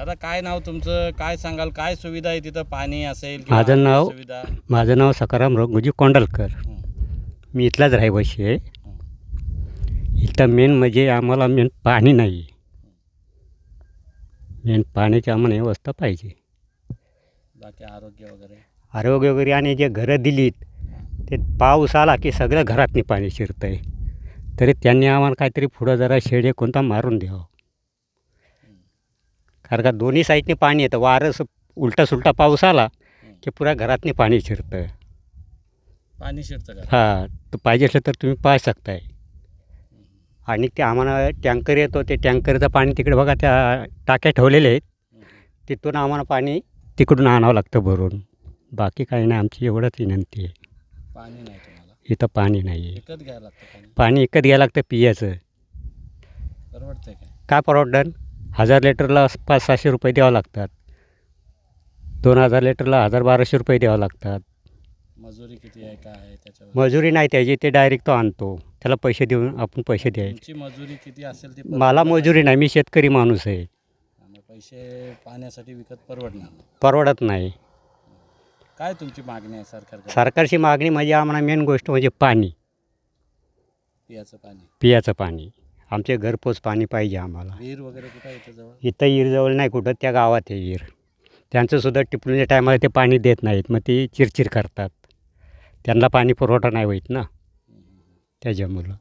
दादा काय नाव तुमचं? काय सांगाल? काय सुविधा आहे तिथं? पाणी असेल किंवा माझं नाव- सुविधा? माझं नाव सकाराम रघुजी कोंडलकर. मी इथलाच रहिवाशी आहे. इथं मेन म्हणजे आम्हाला मेन पाणी नाही. मेन पाण्याची आम्हाला व्यवस्था पाहिजे. बाकी आरोग्य वगैरे? आरोग्य वगैरे आणि जे घरं दिलीत ते पाऊस आला की सगळं घरातनी पाणी शिरतं आहे तरी त्यांनी आम्हाला काहीतरी पुढं जरा शेडे कोणता मारून द्यावं. कारण का दोन्ही साईडने पाणी येतं. वारं उलटा सुलटा पाऊस आला की पुऱ्या घरातनी पाणी शिरतं. पाणी शिरतं हां तर पाहिजे असलं तर तुम्ही पाहू शकताय. आणि ते आम्हाला टँकर येतो ते टँकरचं पाणी तिकडे बघा त्या टाक्या ठेवलेल्या आहेत. तिथून आम्हाला पाणी तिकडून आणावं लागतं भरून. बाकी काही नाही आमची एवढंच विनंती आहे. पाणी नाही इथं पाणी नाही आहे. विकत घ्यायला लागतं पाणी? विकत घ्यायला लागतं पियाचं. परवडतंय काय? काय परवडन हजार लिटरला पाच सहाशे रुपये द्यावं लागतात. दोन हजार लिटरला हजार बाराशे रुपये द्यावं लागतात. मजुरी किती आहे काय आहे त्याच्यावर? मजुरी नाही त्याची ते डायरेक्ट तो आणतो. त्याला पैसे देऊन आपण पैसे द्यायचे. तुमची मजुरी किती असेल ती मला मजुरी नाही मी शेतकरी माणूस आहे. पैसे पाण्यासाठी विकत परवडणार नाही. परवडत नाही. काय तुमची मागणी आहे सरकारकडे? सरकारची मागणी म्हणजे आम्हाला मेन गोष्ट म्हणजे पाणी. पियाचं पाणी. पियाचं पाणी. आमचे घरपोच पाणी पाहिजे आम्हाला. विहीर वगैरे कुठं आहे इथं जवळ? इथं विहीरजवळ नाही कुठं त्या गावात आहे विहीर. त्यांचंसुद्धा टिपणीच्या टायमाला ते पाणी देत नाहीत मग ते चिरचिर करतात. त्यांना पाणी पुरवठा नाही होत ना त्याच्यामुळं.